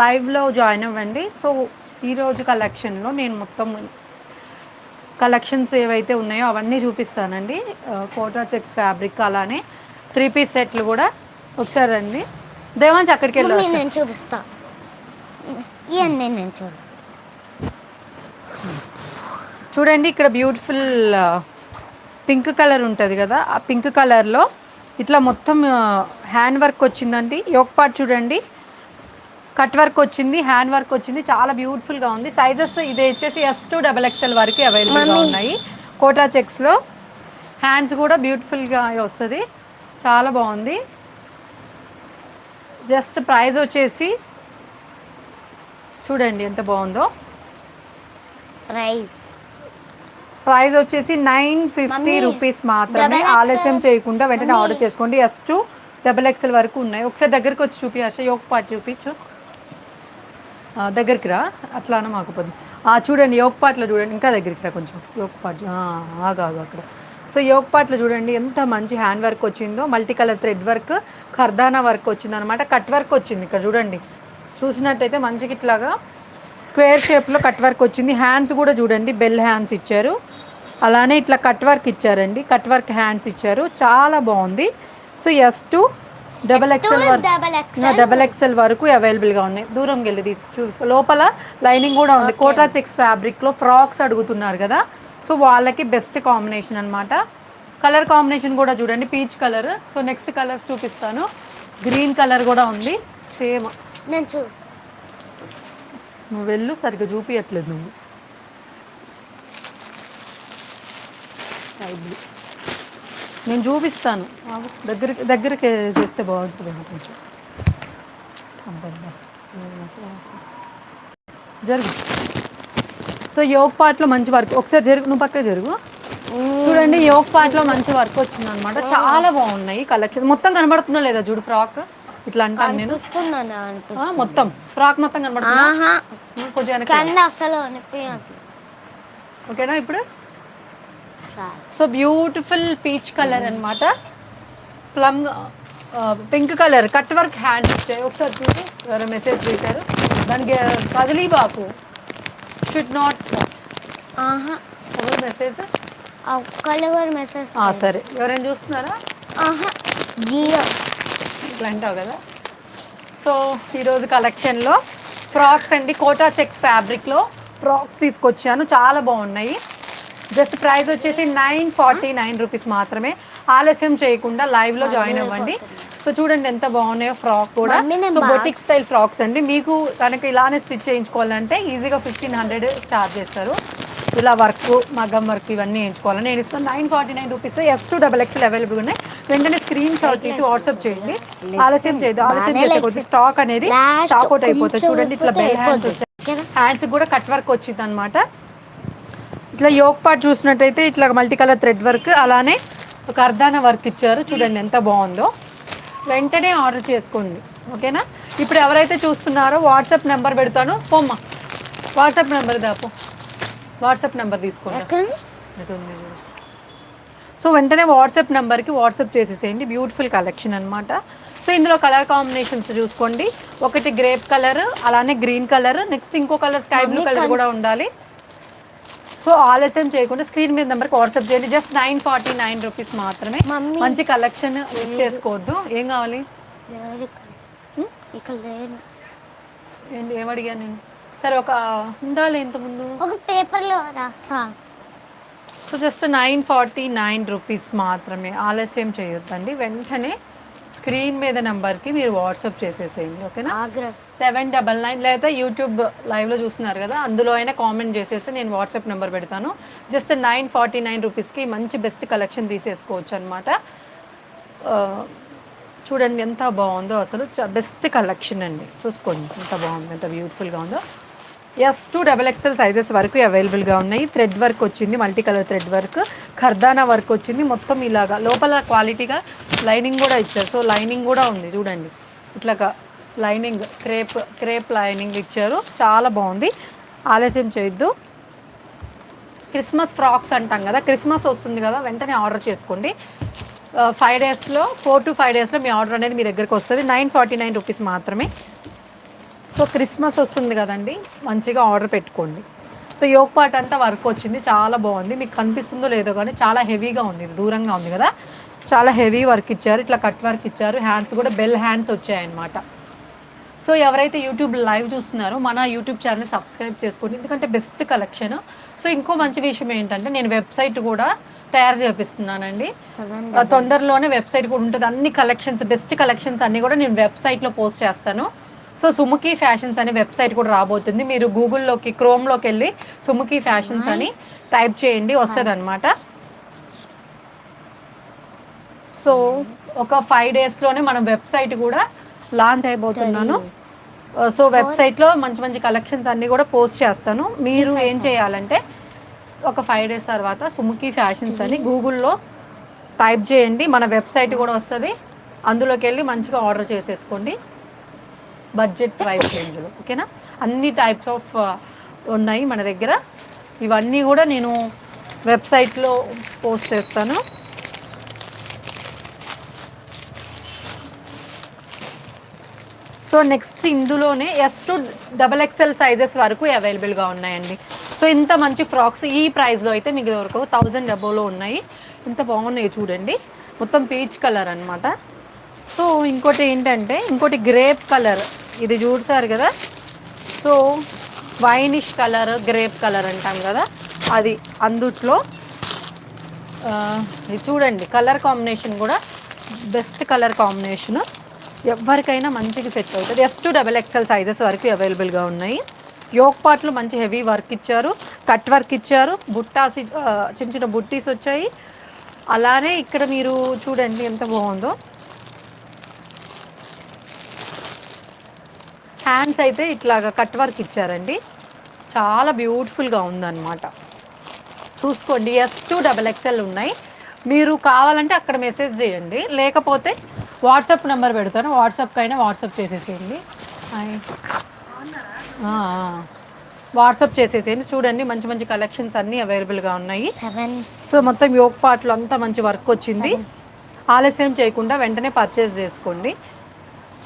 లైవ్లో జాయిన్ అవ్వండి. సో ఈరోజు కలెక్షన్లో నేను మొత్తం కలెక్షన్స్ ఏవైతే ఉన్నాయో అవన్నీ చూపిస్తానండి. కోటా చెక్స్ ఫ్యాబ్రిక్ అలానే త్రీ పీస్ సెట్లు కూడా ఒకసారి రండి. దేవాంశ్ అక్కడికి వెళ్ళి నేను చూపిస్తా. ఇవన్నీ నేను చూపిస్తా. చూడండి ఇక్కడ బ్యూటిఫుల్ పింక్ కలర్ ఉంటుంది కదా. ఆ పింక్ కలర్లో ఇట్లా మొత్తం హ్యాండ్ వర్క్ వచ్చిందండి. యోక్ పార్ట్ చూడండి. కట్ వర్క్ వచ్చింది హ్యాండ్ వర్క్ వచ్చింది చాలా బ్యూటిఫుల్గా ఉంది. సైజెస్ ఇది వచ్చేసి ఎస్ టు డబల్ ఎక్స్ఎల్ వరకు అవైలబుల్గా ఉన్నాయి. కోటా చెక్స్లో హ్యాండ్స్ కూడా బ్యూటిఫుల్గా వస్తుంది. చాలా బాగుంది. జస్ట్ ప్రైస్ వచ్చేసి చూడండి ఎంత బాగుందో. ప్రైస్ ప్రైస్ వచ్చేసి నైన్ ఫిఫ్టీ రూపీస్ మాత్రమే. ఆలస్యం చేయకుండా వెంటనే. ఆర్డర్ చేసుకోండి. ఎస్ టు డబల్ ఎక్స్ఎల్ వరకు ఉన్నాయి. ఒకసారి దగ్గరికి వచ్చి చూపి హర్ష యోగ పాట్ చూపించు. దగ్గరికి రా. అట్లా అన్న మాకు పొద్దు ఆ, చూడండి యోగ చూడండి. ఇంకా దగ్గరికి రా కొంచెం. యోగ పాట్ అక్కడ. సో యోగ చూడండి ఎంత మంచి హ్యాండ్ వర్క్ వచ్చిందో. మల్టీ కలర్ థ్రెడ్ వర్క్ ఖర్దానా వర్క్ వచ్చింది అనమాట కట్ వర్క్ వచ్చింది ఇక్కడ చూడండి. చూసినట్టయితే మంచిగా ఇట్లాగా స్క్వేర్ షేప్లో కట్ వర్క్ వచ్చింది. హ్యాండ్స్ కూడా చూడండి బెల్ హ్యాండ్స్ ఇచ్చారు. అలానే ఇట్లా కట్ వర్క్ ఇచ్చారండి. కట్ వర్క్ హ్యాండ్స్ ఇచ్చారు. చాలా బాగుంది. So S to double XL XL. Double XL వరకు అవైలబుల్గా ఉన్నాయి. దూరం వెళ్ళి తీసి చూసుకో లోపల లైనింగ్ కూడా ఉంది. కోటా చెక్స్ ఫ్యాబ్రిక్లో ఫ్రాక్స్ అడుగుతున్నారు కదా. సో వాళ్ళకి బెస్ట్ కాంబినేషన్ అన్నమాట. కలర్ కాంబినేషన్ కూడా చూడండి. Peach colour so next colours చూపిస్తాను. గ్రీన్ కలర్ కూడా ఉంది. సేమ్ నేను చూ నువ్వు వెళ్ళు. సరిగ్గా చూపించట్లేదు నువ్వు. నేను చూపిస్తాను. ఆగు. దగ్గరికి చేస్తే బాగుంటుంది కొంచెం. జరుగు. సో యోగ్ పార్ట్లో మంచి వర్క్. ఒకసారి జరుగు నువ్వు పక్క జరుగు. చూడండి యోగ్ పార్ట్లో మంచి వర్క్ వచ్చింది అనమాట చాలా బాగున్నాయి కలెక్షన్. మొత్తం కనబడుతుందో లేదా చూడు ఫ్రాక్? ఇట్లా అంటాను నేను. మొత్తం. ఫ్రాక్ మొత్తం కనబడుతుందా? కొంచెం ఓకేనా ఇప్పుడు. సో బ్యూటిఫుల్ పీచ్ కలర్ అన్నమాట. Plum pink colour cut work hand ఇచ్చాయి. ఒకసారి చూసి ఎవరో మెసేజ్ చేశారు. దానికి కదిలీ బాకు షుడ్ నాట్ ఎవరు మెసేజ్ ఒక్కళ్ళు కూడా మెసేజ్ సరే. ఎవరైనా చూస్తున్నారా? ఆహా. జియో. ఇట్లా అంటావు కదా. సో ఈరోజు కలెక్షన్లో ఫ్రాక్స్ అండి. కోటా చెక్స్ ఫ్యాబ్రిక్లో ఫ్రాక్స్ తీసుకొచ్చాను. చాలా బాగున్నాయి. జస్ట్ ప్రైస్ వచ్చేసి నైన్ ఫార్టీ నైన్ రూపీస్ మాత్రమే. ఆలస్యం చేయకుండా లైవ్లో జాయిన్ అవ్వండి. సో చూడండి ఎంత బాగున్నాయో ఫ్రాక్ కూడా. సో బొటిక్ స్టైల్ ఫ్రాక్స్ అండి. మీకు కనుక ఇలానే స్టిచ్ చేయించుకోవాలంటే ఈజీగా ఫిఫ్టీన్ హండ్రెడ్ చార్జ్ చేస్తారు. ఇలా వర్క్ మగ్గం వర్క్ ఇవన్నీ వేయించుకోవాలి నేను ఇస్తాను nine forty nine rupees S to double XL available ఉన్నాయి. వెంటనే స్క్రీన్ షాట్ తీసి వాట్సాప్ చేయండి. ఆలస్యం చేయదు ఆలస్యం చేసే స్టాక్ అనేది స్టాక్ అవుట్ అయిపోతుంది. చూడండి ఇట్లా బెల్ హ్యాండ్స్. వచ్చాయి? హ్యాండ్స్ కూడా కట్ వర్క్ వచ్చింది అనమాట ఇట్లా యోగ్ పార్ట్ చూసినట్టయితే ఇట్లా మల్టీ కలర్ థ్రెడ్ వర్క్ అలానే ఒక అర్ధాన వర్క్ ఇచ్చారు. చూడండి ఎంత బాగుందో. వెంటనే ఆర్డర్ చేసుకోండి. ఓకేనా? ఇప్పుడు ఎవరైతే చూస్తున్నారో వాట్సాప్ నెంబర్ పెడతాను. పోమ్మా. వాట్సాప్ నెంబర్ దాపో వాట్సాప్ నెంబర్ తీసుకోండి. సో వెంటనే వాట్సాప్ నెంబర్కి వాట్సాప్ చేసేసేయండి. బ్యూటిఫుల్ కలెక్షన్ అనమాట సో ఇందులో కలర్ కాంబినేషన్స్ చూసుకోండి. ఒకటి గ్రేప్ కలర్ అలానే గ్రీన్ కలర్ నెక్స్ట్ ఇంకో కలర్ స్కై బ్లూ కలర్ కూడా ఉండాలి. సో ఆలస్యం చేయకుండా స్క్రీన్ మీద నెంబర్కి వాట్సాప్ చేయండి. Just nine forty nine rupees మాత్రమే. మంచి కలెక్షన్ మిస్ చేసుకోవద్దు. ఏం కావాలి? లేరు ఇక్కడ. ఇక్కడ లేరు ఏంటి? ఏం అడిగాను నేను? సరే ఒక ఉండాలి ఇంతకుముందు. ఒక పేపర్లో రాస్తా. So just nine forty nine rupees మాత్రమే. ఆలస్యం చేయొద్దండి. వెంటనే స్క్రీన్ మీద నెంబర్కి మీరు వాట్సాప్ చేసేసేయండి ఓకేనా? సెవెన్ డబల్ నైన్ లేదా యూట్యూబ్ లైవ్లో చూస్తున్నారు కదా అందులో అయినా కామెంట్ చేసేస్తే నేను వాట్సాప్ నెంబర్ పెడతాను. జస్ట్ నైన్ ఫార్టీ నైన్ రూపీస్కి మంచి బెస్ట్ కలెక్షన్ తీసేసుకోవచ్చు అనమాట చూడండి ఎంత బాగుందో అసలు బెస్ట్ కలెక్షన్ అండి. చూసుకోండి ఎంత బాగుంది ఎంత బ్యూటిఫుల్గా ఉందో. S to double XL sizes వరకు అవైలబుల్గా ఉన్నాయి. థ్రెడ్ వర్క్ వచ్చింది మల్టీ కలర్ థ్రెడ్ వర్క్ ఖర్దానా వర్క్ వచ్చింది. మొత్తం ఇలాగా లోపల క్వాలిటీగా లైనింగ్ కూడా ఇచ్చారు. సో లైనింగ్ కూడా ఉంది చూడండి. ఇట్లాగా లైనింగ్ క్రేప్ క్రేప్ లైనింగ్ ఇచ్చారు. చాలా బాగుంది. ఆలస్యం చేయొద్దు. క్రిస్మస్ ఫ్రాక్స్ అంటాం కదా క్రిస్మస్ వస్తుంది కదా వెంటనే ఆర్డర్ చేసుకోండి. ఫైవ్ డేస్లో ఫోర్ టు ఫైవ్ డేస్లో మీ ఆర్డర్ అనేది మీ దగ్గరకు వస్తుంది. నైన్ ఫార్టీ నైన్ రూపీస్ మాత్రమే. సో క్రిస్మస్ వస్తుంది కదండి మంచిగా ఆర్డర్ పెట్టుకోండి. సో యోగ్ పార్ట్ అంతా వర్క్ వచ్చింది చాలా బాగుంది. మీకు కనిపిస్తుందో లేదో కానీ చాలా హెవీగా ఉంది దూరంగా ఉంది కదా. చాలా హెవీ వర్క్ ఇచ్చారు ఇట్లా కట్ వర్క్ ఇచ్చారు. హ్యాండ్స్ కూడా బెల్ హ్యాండ్స్ వచ్చాయన్నమాట. సో ఎవరైతే యూట్యూబ్ లైవ్ చూస్తున్నారో మన యూట్యూబ్ ఛానల్ సబ్స్క్రైబ్ చేసుకోండి. ఎందుకంటే బెస్ట్ కలెక్షన్ సో ఇంకో మంచి విషయం ఏంటంటే నేను వెబ్సైట్ కూడా తయారు చేపిస్తున్నానండి. తొందరలోనే వెబ్సైట్ కూడా ఉంటుంది. అన్ని కలెక్షన్స్ బెస్ట్ కలెక్షన్స్ అన్ని కూడా నేను వెబ్సైట్లో పోస్ట్ చేస్తాను. సో సుముఖి ఫ్యాషన్స్ అనే వెబ్సైట్ కూడా రాబోతుంది. మీరు గూగుల్లోకి క్రోమ్లోకి వెళ్ళి సుముఖి ఫ్యాషన్స్ అని టైప్ చేయండి వస్తుంది అనమాట సో ఒక ఫైవ్ డేస్లోనే మనం వెబ్సైట్ కూడా లాంచ్ అయిపోతున్నాను. సో వెబ్సైట్లో మంచి మంచి కలెక్షన్స్ అన్నీ కూడా పోస్ట్ చేస్తాను. మీరు ఏం చేయాలంటే ఒక ఫైవ్ డేస్ తర్వాత సుముఖి ఫ్యాషన్స్ అని గూగుల్లో టైప్ చేయండి. మన వెబ్సైట్ కూడా వస్తుంది. అందులోకి వెళ్ళి మంచిగా ఆర్డర్ చేసేసుకోండి. బడ్జెట్ ప్రైస్ రేంజ్లో ఓకేనా అన్ని టైప్స్ ఆఫ్ uh, ఉన్నాయి మన దగ్గర. ఇవన్నీ కూడా నేను వెబ్సైట్లో పోస్ట్ చేస్తాను. సో నెక్స్ట్ ఇందులోనే S to double XL sizes వరకు అవైలబుల్గా ఉన్నాయండి. సో ఇంత మంచి ఫ్రాక్స్ ఈ ప్రైస్లో అయితే మీకు దొరకవు థౌజండ్ డబ్బోలో ఉన్నాయి. ఇంత బాగున్నాయి చూడండి. మొత్తం పీచ్ కలర్ అనమాట సో ఇంకోటి ఏంటంటే ఇంకోటి గ్రేప్ కలర్ ఇది చూసారు కదా? సో వైనిష్ కలర్ గ్రేప్ కలర్ అంటాం కదా? అది అందుట్లో ఇది చూడండి కలర్ కాంబినేషన్ కూడా బెస్ట్ కలర్ కాంబినేషన్ ఎవరికైనా మంచిగా సెట్ అవుతుంది. S to double XL sizes వరకు అవైలబుల్గా ఉన్నాయి. యోక్ పార్ట్లు మంచి హెవీ వర్క్ ఇచ్చారు. కట్ వర్క్ ఇచ్చారు. బుట్టాసి చిన్న చిన్న బుట్టీస్ వచ్చాయి. అలానే ఇక్కడ మీరు చూడండి ఎంత బాగుందో. హ్యాండ్స్ అయితే ఇట్లాగా కట్ వర్క్ ఇచ్చారండి. చాలా బ్యూటిఫుల్గా ఉందన్నమాట. చూసుకోండి ఎస్ టూ డబల్ ఎక్స్ఎల్ ఉన్నాయి. మీరు కావాలంటే అక్కడ మెసేజ్ చేయండి. లేకపోతే వాట్సాప్ నెంబర్ పెడతాను. వాట్సాప్కి అయినా వాట్సాప్ చేసేసేయండి. వాట్సాప్ చేసేసేయండి. చూడండి మంచి మంచి కలెక్షన్స్ అన్నీ అవైలబుల్గా ఉన్నాయి. సో మొత్తం యోగ్ పార్ట్లో అంతా మంచి వర్క్ వచ్చింది. ఆలస్యం చేయకుండా వెంటనే పర్చేస్ చేసుకోండి.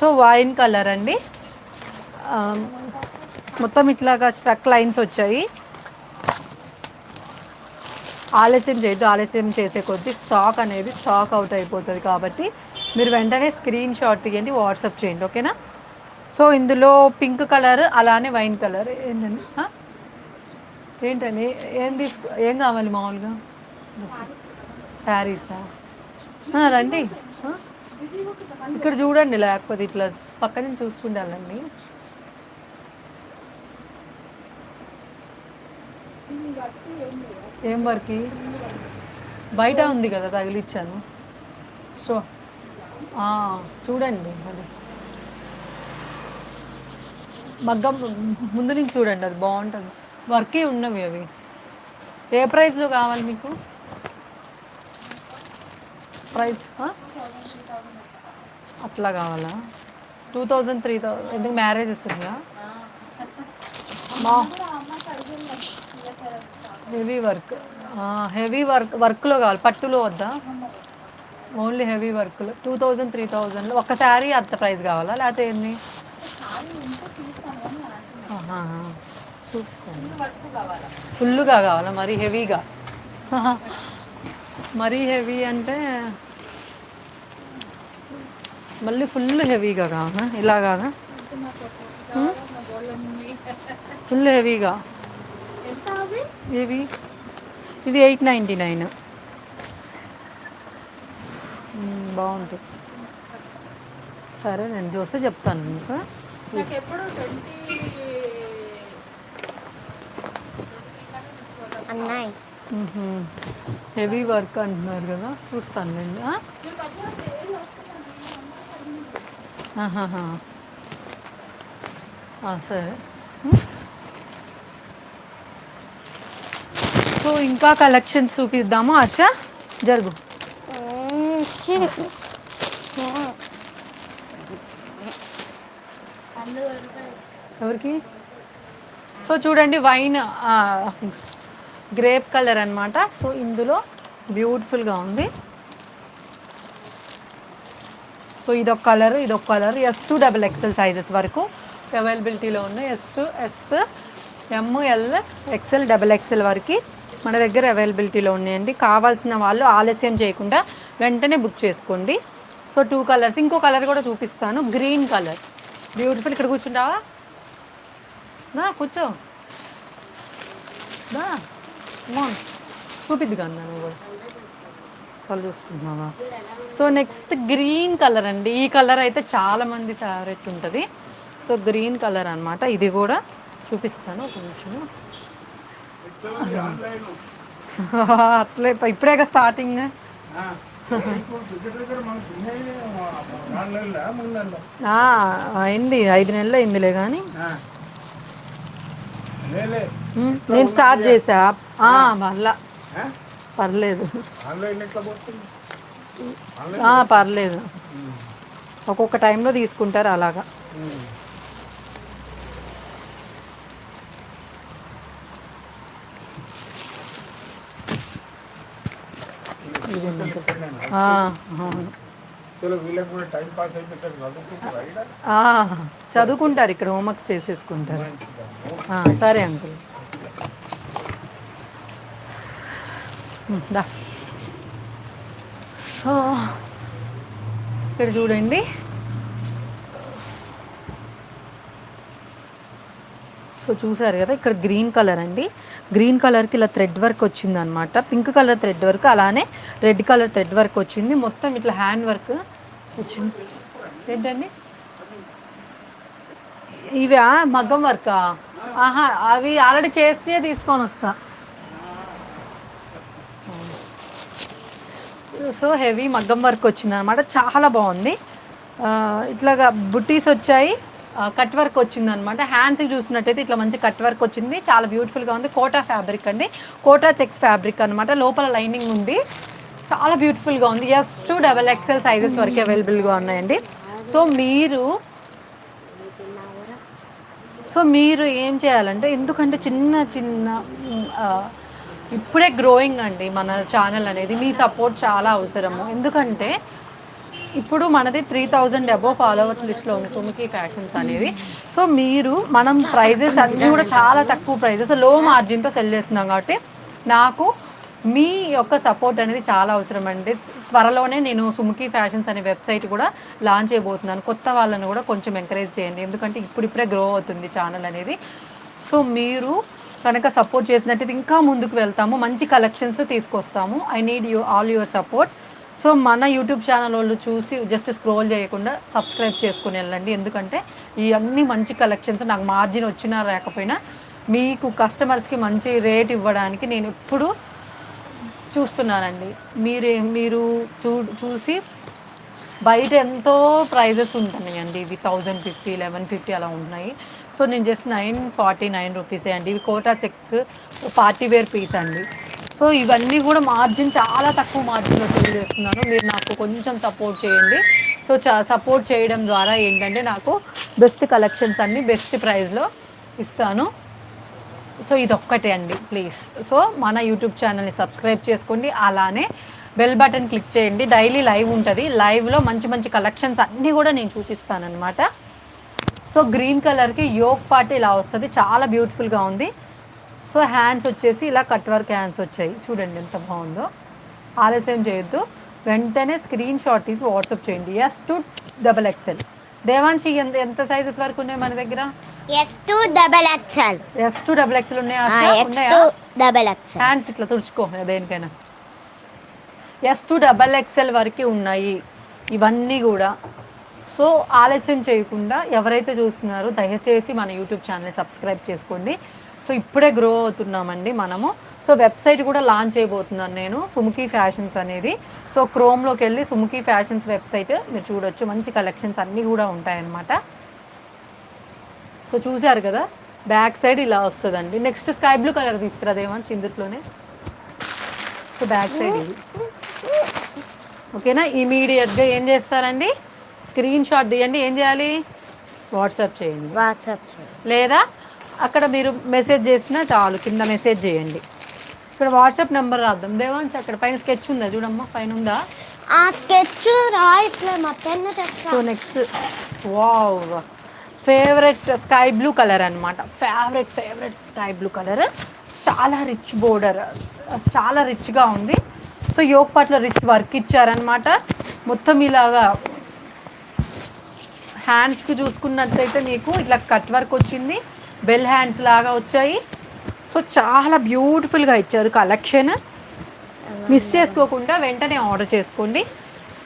సో వైన్ కలర్ అండి. మొత్తం ఇట్లాగా స్ట్రక్ లైన్స్ వచ్చాయి. ఆలస్యం చేయొద్దు ఆలస్యం చేసే కొద్దీ స్టాక్ అనేది స్టాక్ అవుట్ అయిపోతుంది కాబట్టి మీరు వెంటనే స్క్రీన్ షాట్ తీయండి వాట్సాప్ చేయండి ఓకేనా? సో ఇందులో పింక్ కలర్ అలానే వైన్ కలర్. ఏంటండి? ఏంటండి? ఏం తీసుకో ఏం కావాలి మామూలుగా? శారీసా? రండి. ఇక్కడ చూడండి లేకపోతే ఇట్లా పక్క నుంచి చూసుకుంటే ఏం వర్క్? బయట ఉంది కదా తగిలిచ్చాను. స్టో చూడండి అది. మగ్గం ముందు నుంచి చూడండి అది బాగుంటుంది. వర్కే ఉన్నవి అవి. ఏ ప్రైస్లో కావాలి మీకు? ప్రైస్ అట్లా కావాలా? టూ థౌజండ్ త్రీ థౌజండ్ ఎందుకు మ్యారేజ్ వస్తుందా? మా హెవీ వర్క్. హెవీ వర్క్ వర్క్లో కావాలి పట్టులో వద్దా? ఓన్లీ హెవీ వర్క్లో. టూ థౌజండ్ త్రీ థౌజండ్లో. ఒక శారీ అంత ప్రైస్ కావాలా? లేకపోతే ఏంది ఆహా, చూపిస్తాను. ఫుల్గా కావాలా? మరి హెవీగా. మరీ హెవీ అంటే మళ్ళీ ఫుల్ హెవీగా కావాలా? ఇలా కాదా? ఫుల్ హెవీగా. ఇవి. ఇవి ఎయిట్ నైంటీ నైన్. బాగుంటుంది సరే నేను చూస్తే చెప్తాను మీకు. అన్నాయి. హెవీ వర్క్ అంటున్నారు కదా చూస్తాను నేను. సరే. ఉమ్. సో ఇంకా కలెక్షన్స్ చూపిద్దాము ఆశ? జరుగు. ఎవరికి? సో చూడండి వైన్ గ్రేప్ కలర్ అనమాట సో ఇందులో బ్యూటిఫుల్గా ఉంది. సో ఇదొక కలర్ ఇదొక colour. S to double XL sizes వరకు అవైలబిలిటీలో ఉన్నాయి. S S M L L XL double XL వరకు. మన దగ్గర అవైలబిలిటీలో ఉన్నాయండి. కావాల్సిన వాళ్ళు ఆలస్యం చేయకుండా వెంటనే బుక్ చేసుకోండి. సో టూ కలర్స్ ఇంకో కలర్ కూడా చూపిస్తాను. గ్రీన్ కలర్ బ్యూటిఫుల్ ఇక్కడ కూర్చుంటావా? దా కూర్చో. దా మోన్ చూపిద్ది కన్నా నువ్వు. కూడా. కళ్ళు చూసుకుంటున్నావా? సో నెక్స్ట్ గ్రీన్ కలర్ అండి. ఈ కలర్ అయితే చాలామంది ఫేవరెట్ ఉంటుంది. సో గ్రీన్ కలర్ అనమాట ఇది కూడా చూపిస్తాను. ఒక నిమిషం అట్లే ఇప్ప- ఇప్పుడేగా స్టార్టింగ్ అయింది ఐదు నెలలు అయిందిలే కానీ నేను. స్టార్ట్ చేసా. మళ్ళా. పర్లేదు. పర్లేదు. ఒక్కొక్క టైంలో తీసుకుంటారు అలాగా ఆ, అవును. చలో వీళ్ళకి కూడా టైం పాస్ అయిపోతుంది చదువుకుంటారు అయినా ఆ, చదువుకుంటారు ఇక్కడ హోంవర్క్స్ చేసేసుకుంటారు. సరే అంకుల్. దా. సో ఇక్కడ చూడండి. సో చూసారు కదా ఇక్కడ గ్రీన్ కలర్ అండి. గ్రీన్ కలర్కి ఇలా థ్రెడ్ వర్క్ వచ్చింది అనమాట పింక్ కలర్ థ్రెడ్ వర్క్ అలానే రెడ్ కలర్ థ్రెడ్ వర్క్ వచ్చింది. మొత్తం ఇట్లా హ్యాండ్ వర్క్ వచ్చింది. ఏంటండి? ఇవా? మగ్గం వర్కా? ఆహా అవి ఆల్రెడీ చేస్తే తీసుకొని వస్తా. సో హెవీ మగ్గం వర్క్ వచ్చింది అనమాట చాలా బాగుంది. ఇట్లాగా బుట్టీస్ వచ్చాయి. కట్ వర్క్ వచ్చింది అనమాట హ్యాండ్స్కి చూసినట్టయితే ఇట్లా మంచి కట్ వర్క్ వచ్చింది. చాలా బ్యూటిఫుల్గా ఉంది. కోటా ఫ్యాబ్రిక్ అండి. కోటా చెక్స్ ఫ్యాబ్రిక్ అనమాట లోపల లైనింగ్ ఉంది. చాలా బ్యూటిఫుల్గా ఉంది. S to double XL sizes వరకు అవైలబుల్గా ఉన్నాయండి. సో మీరు సో మీరు ఏం చేయాలంటే ఎందుకంటే చిన్న చిన్న ఇప్పుడే గ్రోయింగ్ అండి మన ఛానల్ అనేది. మీ సపోర్ట్ చాలా అవసరము. ఎందుకంటే ఇప్పుడు మనది త్రీ థౌజండ్ అబోవ్ ఫాలోవర్స్ లిస్ట్లో ఉంది. సుముఖి ఫ్యాషన్స్ అనేది సో మీరు మనం ప్రైజెస్ అన్నీ కూడా చాలా తక్కువ ప్రైజెస్లో మార్జిన్తో సెల్ చేస్తున్నాం కాబట్టి నాకు మీ యొక్క సపోర్ట్ అనేది చాలా అవసరం అండి. త్వరలోనే నేను సుముఖి ఫ్యాషన్స్ అనే వెబ్సైట్ కూడా లాంచ్ చేయబోతున్నాను. కొత్త వాళ్ళని కూడా కొంచెం ఎంకరేజ్ చేయండి. ఎందుకంటే ఇప్పుడిప్పుడే గ్రో అవుతుంది ఛానల్ అనేది. సో మీరు కనుక సపోర్ట్ చేసినట్టయితే ఇంకా ముందుకు వెళ్తాము. మంచి కలెక్షన్స్ తీసుకొస్తాము. I need you all your support so మన యూట్యూబ్ ఛానల్ వాళ్ళు చూసి జస్ట్ స్క్రోల్ చేయకుండా సబ్స్క్రైబ్ చేసుకుని వెళ్ళండి. ఎందుకంటే ఈ అన్ని మంచి కలెక్షన్స్ నాకు మార్జిన్ వచ్చినా లేకపోయినా మీకు కస్టమర్స్కి మంచి రేట్ ఇవ్వడానికి నేను ఎప్పుడు చూస్తున్నానండి. మీరే మీరు చూ చూసి బయట ఎంతో ప్రైజెస్ ఉంటున్నాయండి. ఇవి థౌజండ్ ఫిఫ్టీ లెవెన్ ఫిఫ్టీ అలా ఉంటున్నాయి. సో నేను జస్ట్ నైన్ ఫార్టీ నైన్ రూపీసే అండి. ఇవి Kota checks party wear piece అండి. సో ఇవన్నీ కూడా మార్జిన్ చాలా తక్కువ మార్జిన్లో సేల్ చేస్తున్నాను మీరు నాకు కొంచెం సపోర్ట్ చేయండి. సో సపోర్ట్ చేయడం ద్వారా ఏంటంటే నాకు బెస్ట్ కలెక్షన్స్ అన్నీ బెస్ట్ ప్రైస్లో ఇస్తాను. సో ఇది ఒక్కటే అండి ప్లీజ్. సో మన యూట్యూబ్ ఛానల్ని సబ్స్క్రైబ్ చేసుకోండి. అలానే బెల్ బటన్ క్లిక్ చేయండి. డైలీ లైవ్ ఉంటుంది. లైవ్లో మంచి మంచి కలెక్షన్స్ అన్నీ కూడా నేను చూపిస్తానన్నమాట. సో గ్రీన్ కలర్కి యోగ్ పార్ట్ ఇలా వస్తుంది. చాలా బ్యూటిఫుల్గా ఉంది. సో హ్యాండ్స్ వచ్చేసి ఇలా కట్ వర్క్ హ్యాండ్స్ వచ్చాయి. చూడండి ఎంత బాగుందో. ఆలస్యం చేయొద్దు. వెంటనే స్క్రీన్ షాట్ తీసి వాట్సాప్ చేయండి. S to double XL Devanshi ఎంత ఎంత సైజెస్ వరకు ఉన్నాయి మన దగ్గర? S two double XL S to double XL ఉన్నాయా ఉన్నాయా? డబల్ ఎక్స్ఎల్ హ్యాండ్స్ ఇట్లా తుడుచుకో దేనికైనా. ఎస్ టు డబల్ ఎక్సెల్ వరకు ఉన్నాయి. ఇవన్నీ కూడా. సో ఆలస్యం చేయకుండా ఎవరైతే చూస్తున్నారో దయచేసి మన యూట్యూబ్ ఛానల్ని సబ్స్క్రైబ్ చేసుకోండి. సో ఇప్పుడే గ్రో అవుతున్నామండి మనము. సో వెబ్సైట్ కూడా లాంచ్ చేయబోతున్నాను నేను సుముఖి ఫ్యాషన్స్ అనేది. సో క్రోమ్లోకి వెళ్ళి సుముఖి ఫ్యాషన్స్ వెబ్సైట్ మీరు చూడొచ్చు. మంచి కలెక్షన్స్ అన్నీ కూడా ఉంటాయన్నమాట. సో చూశారు కదా? బ్యాక్ సైడ్ ఇలా వస్తుందండి. నెక్స్ట్ స్కై బ్లూ కలర్ తీసుకురాదేమో చిందుట్లోనే. సో బ్యాక్ సైడ్ ఇది. ఓకేనా? ఇమీడియట్గా ఏం చేస్తారండి? స్క్రీన్ షాట్ తీయండి. ఏం చేయాలి? వాట్సాప్ చేయండి. వాట్సాప్ చేయండి. లేదా అక్కడ మీరు మెసేజ్ చేసినా చాలు కింద మెసేజ్ చేయండి. ఇక్కడ వాట్సాప్ నెంబర్ రాద్దాం. దేవాన్స్ అక్కడ పైన స్కెచ్ ఉందా? చూడమ్మా పైన ఉందా? ఆ స్కెచ్ రాయట్లే మా పెన్ తెస్తా. So next wow. Favourite sky blue colour అనమాట favourite favourite sky blue colour. చాలా రిచ్ బోర్డర్. చాలా రిచ్గా ఉంది. సో యోగ్ పాట్లో రిచ్ వర్క్ ఇచ్చారనమాట మొత్తం ఇలాగా హ్యాండ్స్కి చూసుకున్నట్లయితే మీకు ఇట్లా కట్ వర్క్ వచ్చింది. బెల్ హ్యాండ్స్ లాగా వచ్చాయి. సో చాలా బ్యూటిఫుల్గా ఇచ్చారు కలెక్షన్. మిస్ చేసుకోకుండా వెంటనే ఆర్డర్ చేసుకోండి.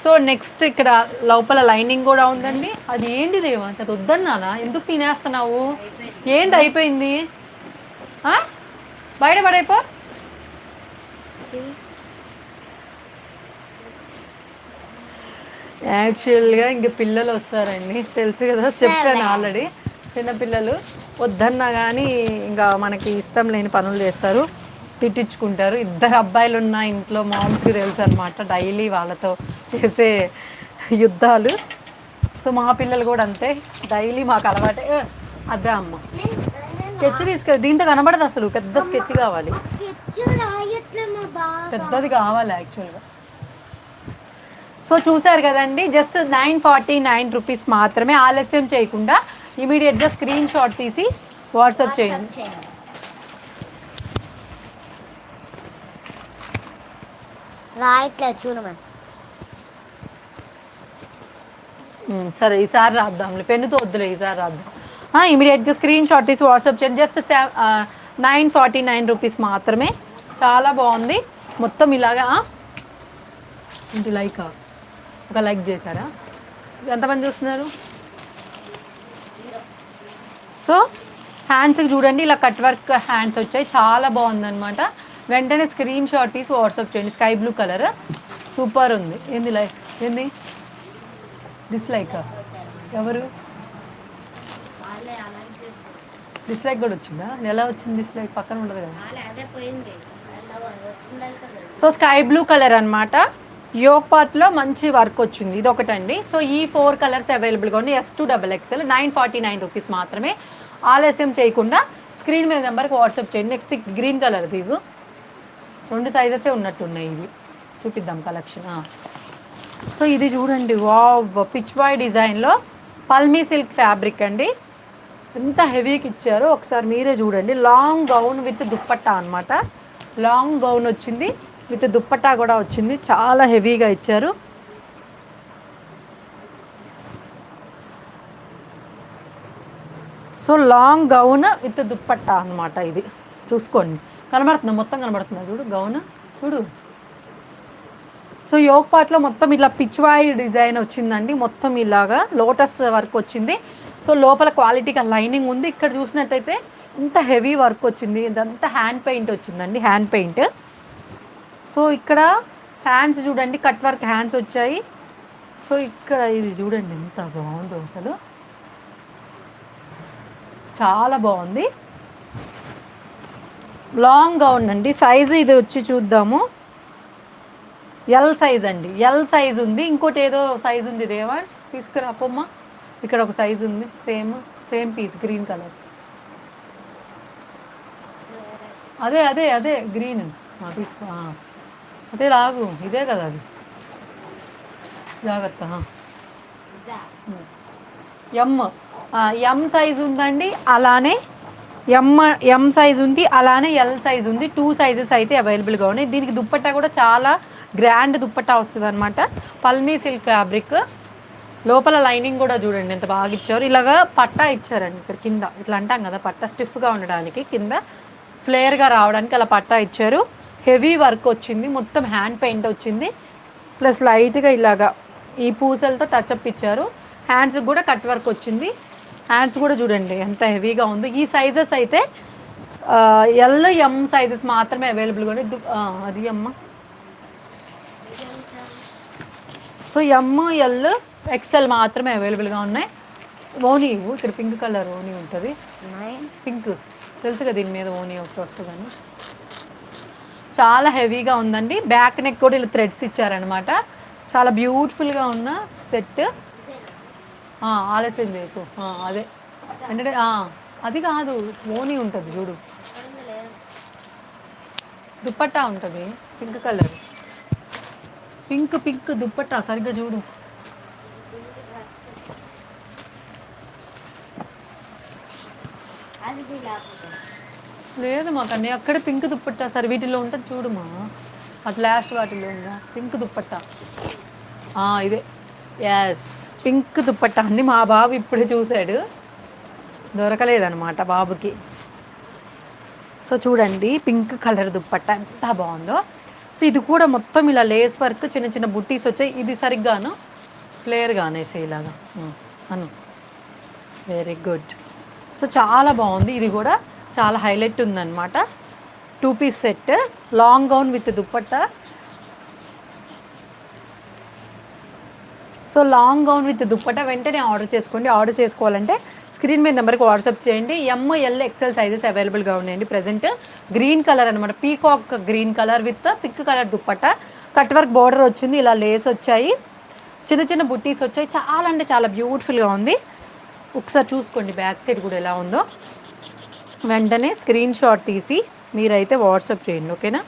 సో నెక్స్ట్ ఇక్కడ లోపల లైనింగ్ కూడా ఉందండి. అది ఏంటి దేవా అది వద్దన్నానా? ఎందుకు తినేస్తున్నావు? ఏంది అయిపోయింది? బయట పడైపో. యాక్చువల్గా ఇంక పిల్లలు వస్తారండి. తెలుసు కదా చెప్పాను ఆల్రెడీ. చిన్నపిల్లలు వద్దన్నా కానీ ఇంకా మనకి ఇష్టం లేని పనులు చేస్తారు. తిట్టించుకుంటారు. ఇద్దరు అబ్బాయిలు ఉన్న ఇంట్లో మామ్స్కి తెలుసు అనమాట డైలీ వాళ్ళతో చేసే యుద్ధాలు. సో మా పిల్లలు కూడా అంతే. డైలీ మాకు అలవాటే. అదే అమ్మ. స్కెచ్ తీసుకెళ్ళి దీంతో కనబడదు అసలు. పెద్ద స్కెచ్ కావాలి. పెద్దది కావాలి యాక్చువల్గా. సో చూసారు కదండి just nine forty nine rupees మాత్రమే ఆలస్యం చేయకుండా ఇమీడియట్గా స్క్రీన్ షాట్ తీసి వాట్సాప్ చేయండి. రాయట్లేదు చూడు మ్యామ్ ఉమ్, సరే ఈసారి రాద్దాంలే పెన్నుతో వద్దులే ఈసారి రాద్దాం. ఇమీడియట్గా స్క్రీన్ షాట్ తీసి వాట్సాప్ చేయండి. Just nine forty nine rupees మాత్రమే. చాలా బాగుంది. మొత్తం ఇలాగా? ఏంటి లైకా? ఒక లైక్ చేశారా? ఎంతమంది చూస్తున్నారు? సో హ్యాండ్స్కి చూడండి ఇలా కట్ వర్క్ హ్యాండ్స్ వచ్చాయి. చాలా బాగుందనమాట వెంటనే స్క్రీన్ షాట్ తీసి వాట్సాప్ చేయండి. స్కై బ్లూ కలర్ సూపర్ ఉంది. ఏంది లైక్ ఏంది? డిస్లైక్ ఎవరు? డిస్లైక్ కూడా వచ్చిందా? ఎలా వచ్చింది డిస్లైక్ పక్కన ఉండదు కదా. సో స్కై బ్లూ కలర్ అనమాట యోగ్ పార్ట్లో మంచి వర్క్ వచ్చింది. ఇది ఒకటండి సో ఈ ఫోర్ కలర్స్ అవైలబుల్గా ఉన్నాయి. S to double XL nine forty nine rupees మాత్రమే. ఆలస్యం చేయకుండా స్క్రీన్ మీద నెంబర్కి వాట్సాప్ చేయండి. నెక్స్ట్ గ్రీన్ కలర్ ఇవి రెండు సైజెసే ఉన్నట్టున్నాయి ఇవి. చూపిద్దాం కలెక్షన్. సో ఇది చూడండి. వావ్ పిచ్ బాయ్ డిజైన్లో పల్మీ సిల్క్ ఫ్యాబ్రిక్ అండి. ఎంత హెవీకి ఇచ్చారో ఒకసారి మీరే చూడండి. లాంగ్ గౌన్ విత్ దుప్పట్టా అన్నమాట. లాంగ్ గౌన్ వచ్చింది. విత్ దుప్పట్టా కూడా వచ్చింది. చాలా హెవీగా ఇచ్చారు. So long gown with dupatta అన్నమాట ఇది. చూసుకోండి. కనబడుతుంది? మొత్తం కనబడుతుంది? చూడు గౌన్ చూడు. సో యోగ్ పాట్లో మొత్తం ఇలా పిచ్వాయి డిజైన్ వచ్చిందండి. మొత్తం ఇలాగా లోటస్ వర్క్ వచ్చింది. సో లోపల క్వాలిటీగా లైనింగ్ ఉంది. ఇక్కడ చూసినట్టయితే ఇంత హెవీ వర్క్ వచ్చింది. ఇదంతా హ్యాండ్ పెయింట్ వచ్చిందండి హ్యాండ్ పెయింట్. సో ఇక్కడ హ్యాండ్స్ చూడండి కట్ వర్క్ హ్యాండ్స్ వచ్చాయి. సో ఇక్కడ ఇది చూడండి ఎంత బాగుందో అసలు. చాలా బాగుంది. లాంగ్ గౌన్ అండి సైజు ఇది వచ్చి చూద్దాము. ఎల్ సైజ్ అండి. ఎల్ సైజ్ ఉంది. ఇంకోటి ఏదో సైజ్ ఉంది దేవా. తీసుకురా పొమ్మ ఇక్కడ ఒక సైజ్ ఉంది. Same same piece green colour అదే అదే అదే గ్రీన్ తీసుకో. అదే లాగు. ఇదే కదా అది. జాగ్రత్త ఆ. ఎం సైజ్ ఉందండి అలానే ఎం ఎం సైజ్ ఉంది అలానే ఎల్ సైజ్ ఉంది. టూ సైజెస్ అయితే అవైలబుల్గా ఉన్నాయి. దీనికి దుప్పట్టా కూడా చాలా గ్రాండ్ దుప్పట్టా వస్తుంది అనమాట పల్మీ సిల్క్ ఫ్యాబ్రిక్ లోపల లైనింగ్ కూడా చూడండి ఎంత బాగా ఇచ్చారు. ఇలాగా పట్టా ఇచ్చారండి ఇక్కడ కింద. ఇట్లా అంటాం కదా పట్టా స్టిఫ్గా ఉండడానికి కింద ఫ్లేయర్గా రావడానికి అలా పట్టా ఇచ్చారు. హెవీ వర్క్ వచ్చింది మొత్తం హ్యాండ్ పెయింట్ వచ్చింది. ప్లస్ లైట్గా ఇలాగా ఈ పూసలతో టచ్అప్ ఇచ్చారు. హ్యాండ్స్కి కూడా కట్ వర్క్ వచ్చింది. హ్యాండ్స్ కూడా చూడండి ఎంత హెవీగా ఉందో. ఈ సైజెస్ అయితే ఎల్ ఎం సైజెస్ మాత్రమే అవైలబుల్గా ఉన్నాయి. అది అమ్మ సో ఎమ్ ఎల్ ఎక్సెల్ మాత్రమే అవైలబుల్గా ఉన్నాయి. ఓనీ ఇక్కడ పింక్ కలర్ ఓనీ ఉంటుంది. పింక్ తెలుసు కదా దీని మీద ఓనీ ఒకటి వస్తుందని. చాలా హెవీగా ఉందండి. బ్యాక్ నెక్ కూడా ఇలా థ్రెడ్స్ ఇచ్చారనమాట చాలా బ్యూటిఫుల్గా ఉన్న సెట్ ఆలస్యం చేయకు. అదే. అంటే అది కాదు. ఓనీ ఉంటుంది చూడు. దుప్పట్టా ఉంటుంది. Pink colour. Pink pink dupatta సరిగ్గా చూడు. లేదు మా కన్నీ అక్కడ పింక్ దుప్పట్టా సరే. వీటిలో ఉంటుంది చూడుమా అట్ లాస్ట్ వాటిలో ఉందా? పింక్ దుప్పట్టా. ఇదే. ఎస్ పింక్ దుప్పట్ట అన్ని మా బాబు ఇప్పుడే చూశాడు. దొరకలేదన్నమాట బాబుకి. సో చూడండి పింక్ కలర్ దుప్పట్ట ఎంత బాగుందో. సో ఇది కూడా మొత్తం ఇలా లేస్ వర్క్ చిన్న చిన్న బుట్టీస్ వచ్చాయి. ఇది సరిగ్గాను క్లియర్గా అనేసి ఇలాగా. అను. వెరీ గుడ్ సో చాలా బాగుంది. ఇది కూడా చాలా హైలైట్ ఉందన్నమాట. Two piece set long gown with dupatta. So long gown with dupatta వెంటనే ఆర్డర్ చేసుకోండి. ఆర్డర్ చేసుకోవాలంటే స్క్రీన్ మీద నెంబర్కి వాట్సాప్ చేయండి. ఎంఎల్ ఎల్ ఎక్సెల్ సైజెస్ అవైలబుల్గా ఉన్నాయండి. ప్రజెంట్ గ్రీన్ కలర్ అనమాట peacock green colour with pink colour dupatta. Cut work border వచ్చింది. ఇలా లేస్ వచ్చాయి. చిన్న చిన్న బుట్టీస్ వచ్చాయి. చాలా అంటే చాలా బ్యూటిఫుల్గా ఉంది. ఒకసారి చూసుకోండి. బ్యాక్ సైడ్ కూడా ఎలా ఉందో. వెంటనే స్క్రీన్ షాట్ తీసి మీరైతే వాట్సాప్ చేయండి. ఓకేనా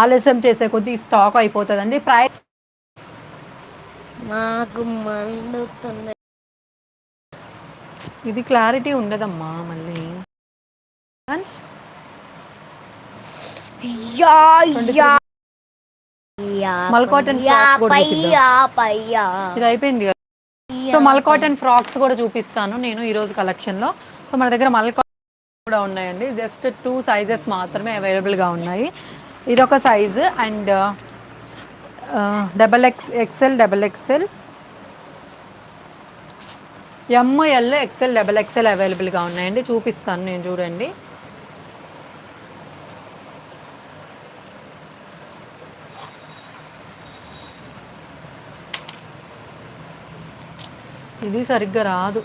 ఆలస్యం చేసే కొద్దీ స్టాక్ అయిపోతుందండి. ప్రైస్ నాకు మండుతుంది. ఇది క్లారిటీ ఉండదమ్మా మళ్ళీ. Yeah yeah. యా మల్ కాటన్ యా ఫ్రాక్స్ కూడా చూపిద్దాం. పయ్యా. పయ్యా ఇది అయిపోయింది కదా. సో మల్ కాటన్ ఫ్రాక్స్ కూడా చూపిస్తాను నేను ఈరోజు కలెక్షన్లో. సో మన దగ్గర మల్ కాటన్ కూడా ఉన్నాయండి. జస్ట్ టూ సైజెస్ మాత్రమే అవైలబుల్గా ఉన్నాయి. ఇదొక size and double X XL double XL M L XL double XL అవైలబుల్గా ఉన్నాయండి. చూపిస్తాను నేను చూడండి. ఇది సరిగ్గా రాదు.